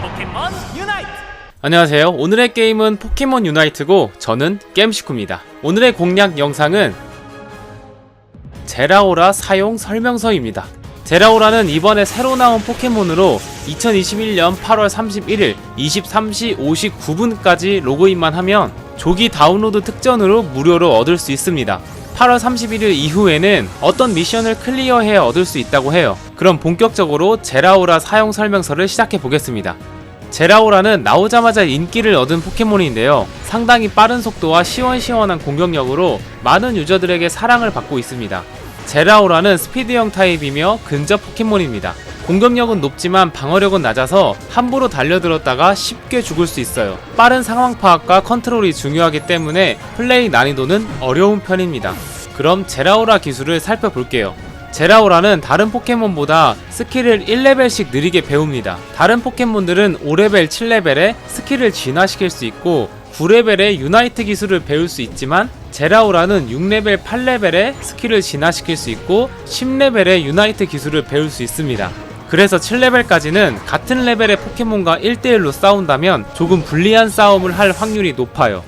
포켓몬 유나이트 안녕하세요. 오늘의 게임은 포켓몬 유나이트고 저는 겜시쿠입니다. 오늘의 공략 영상은 제라오라 사용 설명서입니다. 제라오라는 이번에 새로 나온 포켓몬으로 2021년 8월 31일 23시 59분까지 로그인만 하면 조기 다운로드 특전으로 무료로 얻을 수 있습니다. 8월 31일 이후에는 어떤 미션을 클리어해야 얻을 수 있다고 해요. 그럼 본격적으로 제라오라 사용 설명서를 시작해 보겠습니다. 제라오라는 나오자마자 인기를 얻은 포켓몬인데요. 상당히 빠른 속도와 시원시원한 공격력으로 많은 유저들에게 사랑을 받고 있습니다. 제라오라는 스피드형 타입이며 근접 포켓몬입니다. 공격력은 높지만 방어력은 낮아서 함부로 달려들었다가 쉽게 죽을 수 있어요. 빠른 상황 파악과 컨트롤이 중요하기 때문에 플레이 난이도는 어려운 편입니다. 그럼 제라오라 기술을 살펴볼게요. 제라오라는 다른 포켓몬보다 스킬을 1레벨씩 느리게 배웁니다. 다른 포켓몬들은 5레벨, 7레벨에 스킬을 진화시킬 수 있고 9레벨에 유나이트 기술을 배울 수 있지만 제라오라는 6레벨, 8레벨에 스킬을 진화시킬 수 있고 10레벨에 유나이트 기술을 배울 수 있습니다. 그래서 7레벨까지는 같은 레벨의 포켓몬과 1대1로 싸운다면 조금 불리한 싸움을 할 확률이 높아요.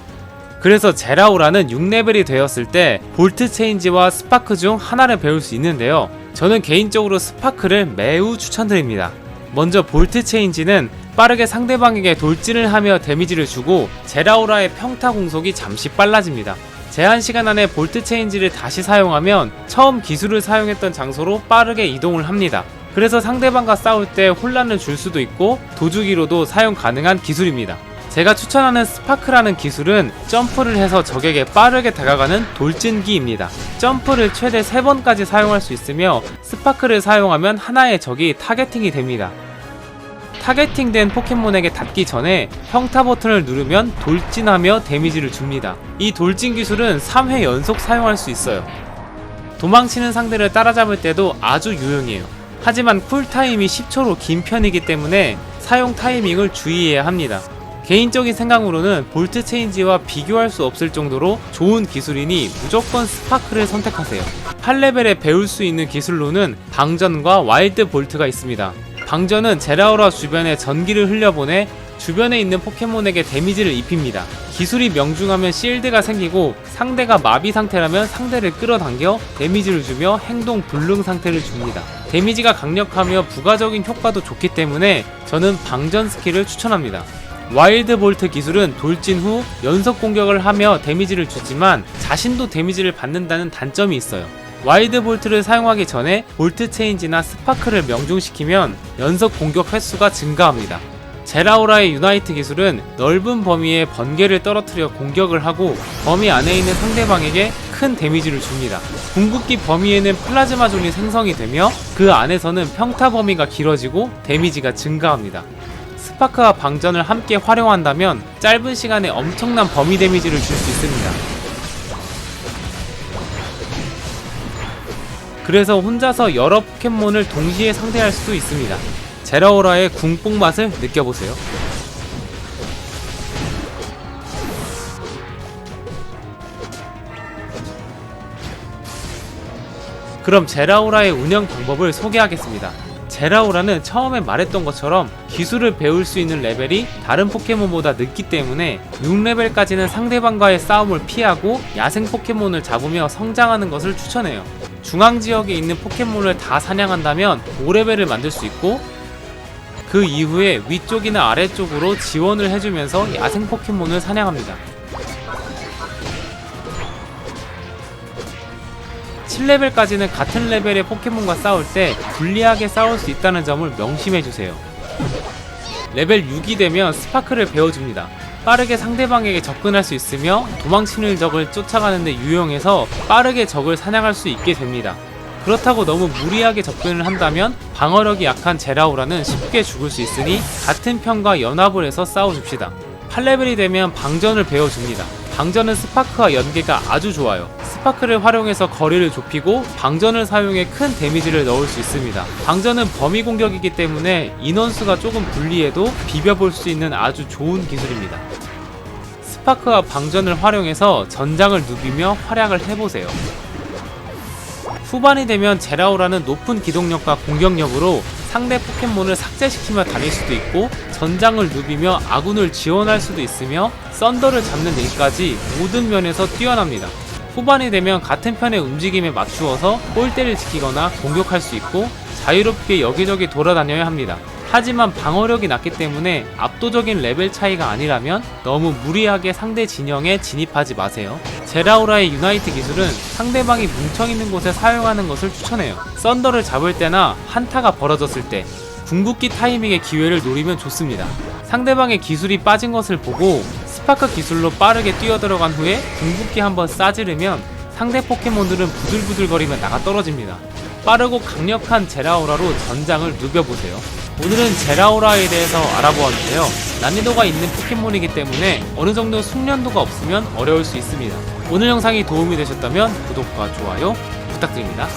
그래서 제라오라는 6레벨이 되었을 때 볼트 체인지와 스파크 중 하나를 배울 수 있는데요. 저는 개인적으로 스파크를 매우 추천드립니다. 먼저 볼트 체인지는 빠르게 상대방에게 돌진을 하며 데미지를 주고 제라오라의 평타 공속이 잠시 빨라집니다. 제한 시간 안에 볼트 체인지를 다시 사용하면 처음 기술을 사용했던 장소로 빠르게 이동을 합니다. 그래서 상대방과 싸울 때 혼란을 줄 수도 있고 도주기로도 사용 가능한 기술입니다. 제가 추천하는 스파크라는 기술은 점프를 해서 적에게 빠르게 다가가는 돌진기입니다. 점프를 최대 3번까지 사용할 수 있으며 스파크를 사용하면 하나의 적이 타겟팅이 됩니다. 타겟팅된 포켓몬에게 닿기 전에 평타 버튼을 누르면 돌진하며 데미지를 줍니다. 이 돌진 기술은 3회 연속 사용할 수 있어요. 도망치는 상대를 따라잡을 때도 아주 유용해요. 하지만 쿨타임이 10초로 긴 편이기 때문에 사용 타이밍을 주의해야 합니다. 개인적인 생각으로는 볼트 체인지와 비교할 수 없을 정도로 좋은 기술이니 무조건 스파크를 선택하세요. 8레벨에 배울 수 있는 기술로는 방전과 와일드 볼트가 있습니다. 방전은 제라오라 주변에 전기를 흘려보내 주변에 있는 포켓몬에게 데미지를 입힙니다. 기술이 명중하면 실드가 생기고 상대가 마비 상태라면 상대를 끌어당겨 데미지를 주며 행동 불능 상태를 줍니다. 데미지가 강력하며 부가적인 효과도 좋기 때문에 저는 방전 스킬을 추천합니다. 와일드 볼트 기술은 돌진 후 연속 공격을 하며 데미지를 주지만 자신도 데미지를 받는다는 단점이 있어요. 와일드 볼트를 사용하기 전에 볼트 체인지나 스파크를 명중시키면 연속 공격 횟수가 증가합니다. 제라오라의 유나이트 기술은 넓은 범위에 번개를 떨어뜨려 공격을 하고 범위 안에 있는 상대방에게 큰 데미지를 줍니다. 궁극기 범위에는 플라즈마 존이 생성이 되며 그 안에서는 평타 범위가 길어지고 데미지가 증가합니다. 스파크와 방전을 함께 활용한다면 짧은 시간에 엄청난 범위 데미지를 줄 수 있습니다. 그래서 혼자서 여러 포켓몬을 동시에 상대할 수도 있습니다. 제라오라의 궁뽕 맛을 느껴보세요. 그럼 제라오라의 운영 방법을 소개하겠습니다. 제라오라는 처음에 말했던 것처럼 기술을 배울 수 있는 레벨이 다른 포켓몬보다 늦기 때문에 6레벨까지는 상대방과의 싸움을 피하고 야생 포켓몬을 잡으며 성장하는 것을 추천해요. 중앙 지역에 있는 포켓몬을 다 사냥한다면 5레벨을 만들 수 있고 그 이후에 위쪽이나 아래쪽으로 지원을 해주면서 야생 포켓몬을 사냥합니다. 7레벨까지는 같은 레벨의 포켓몬과 싸울 때 불리하게 싸울 수 있다는 점을 명심해주세요. 레벨 6이 되면 스파크를 배워줍니다. 빠르게 상대방에게 접근할 수 있으며 도망치는 적을 쫓아가는데 유용해서 빠르게 적을 사냥할 수 있게 됩니다. 그렇다고 너무 무리하게 접근을 한다면 방어력이 약한 제라오라는 쉽게 죽을 수 있으니 같은 편과 연합을 해서 싸워줍시다. 8레벨이 되면 방전을 배워줍니다. 방전은 스파크와 연계가 아주 좋아요. 스파크를 활용해서 거리를 좁히고 방전을 사용해 큰 데미지를 넣을 수 있습니다. 방전은 범위 공격이기 때문에 인원수가 조금 불리해도 비벼볼 수 있는 아주 좋은 기술입니다. 스파크와 방전을 활용해서 전장을 누비며 활약을 해보세요. 후반이 되면 제라오라는 높은 기동력과 공격력으로 상대 포켓몬을 삭제시키며 다닐 수도 있고 전장을 누비며 아군을 지원할 수도 있으며 썬더를 잡는 일까지 모든 면에서 뛰어납니다. 후반이 되면 같은 편의 움직임에 맞추어서 골대를 지키거나 공격할 수 있고 자유롭게 여기저기 돌아다녀야 합니다. 하지만 방어력이 낮기 때문에 압도적인 레벨 차이가 아니라면 너무 무리하게 상대 진영에 진입하지 마세요. 제라우라의 유나이트 기술은 상대방이 뭉쳐있는 곳에 사용하는 것을 추천해요. 썬더를 잡을 때나 한타가 벌어졌을 때 궁극기 타이밍의 기회를 노리면 좋습니다. 상대방의 기술이 빠진 것을 보고 스파크 기술로 빠르게 뛰어들어간 후에 궁극기 한번 싸지르면 상대 포켓몬들은 부들부들거리며 나가 떨어집니다. 빠르고 강력한 제라오라로 전장을 누벼보세요. 오늘은 제라오라에 대해서 알아보았는데요. 난이도가 있는 포켓몬이기 때문에 어느 정도 숙련도가 없으면 어려울 수 있습니다. 오늘 영상이 도움이 되셨다면 구독과 좋아요 부탁드립니다.